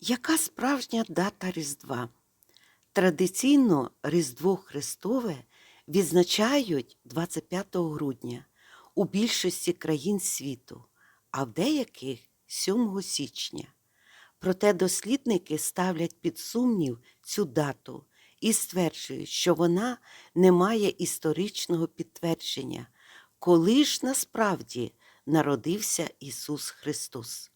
Яка справжня дата Різдва? Традиційно Різдво Христове відзначають 25 грудня у більшості країн світу, а в деяких 7 січня. Проте дослідники ставлять під сумнів цю дату і стверджують, що вона не має історичного підтвердження, коли ж насправді народився Ісус Христос.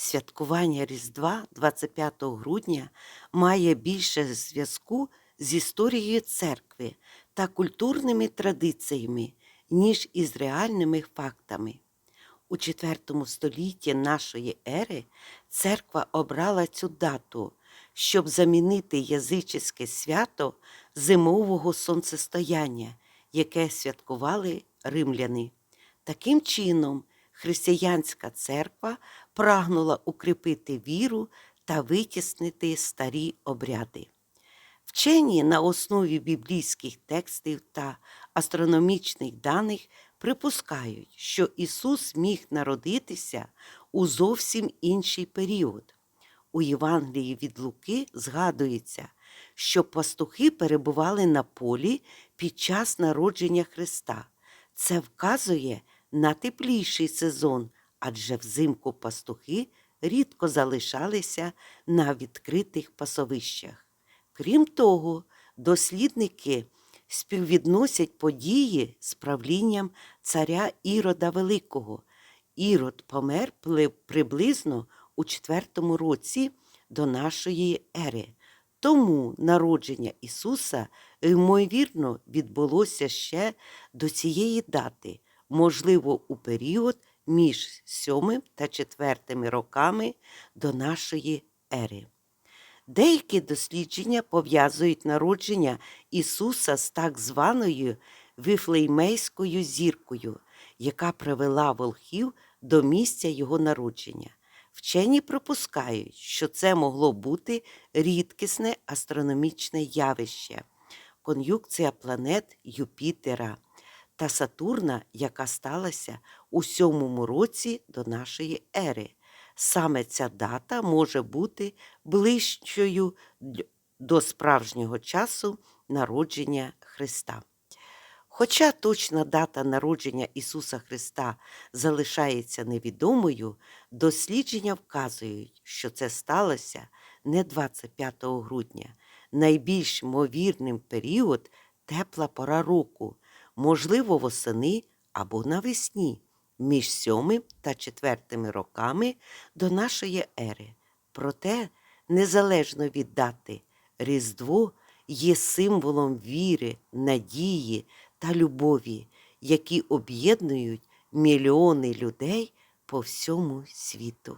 Святкування Різдва 25 грудня має більше зв'язку з історією церкви та культурними традиціями, ніж із реальними фактами. У IV столітті нашої ери церква обрала цю дату, щоб замінити язичське свято зимового сонцестояння, яке святкували римляни. Таким чином, християнська церква прагнула укріпити віру та витіснити старі обряди. Вчені на основі біблійських текстів та астрономічних даних припускають, що Ісус міг народитися у зовсім інший період. У Євангелії від Луки згадується, що пастухи перебували на полі під час народження Христа. Це вказує на тепліший сезон, адже взимку пастухи рідко залишалися на відкритих пасовищах. Крім того, дослідники співвідносять події з правлінням царя Ірода Великого. Ірод помер приблизно у IV році до нашої ери. Тому народження Ісуса, ймовірно, відбулося ще до цієї дати, можливо, у період між 7 та 4 роками до нашої ери. Деякі дослідження пов'язують народження Ісуса з так званою вифлеймейською зіркою, яка привела волхів до місця його народження. Вчені припускають, що це могло бути рідкісне астрономічне явище, кон'юкція планет Юпітера та Сатурна, яка сталася у сьомому році до нашої ери. Саме ця дата може бути ближчою до справжнього часу народження Христа. Хоча точна дата народження Ісуса Христа залишається невідомою, дослідження вказують, що це сталося не 25 грудня. Найбільш ймовірним період тепла пора року, можливо, восени або навесні, між 7 та 4 роками до нашої ери. Проте, незалежно від дати, Різдво є символом віри, надії та любові, які об'єднують мільйони людей по всьому світу.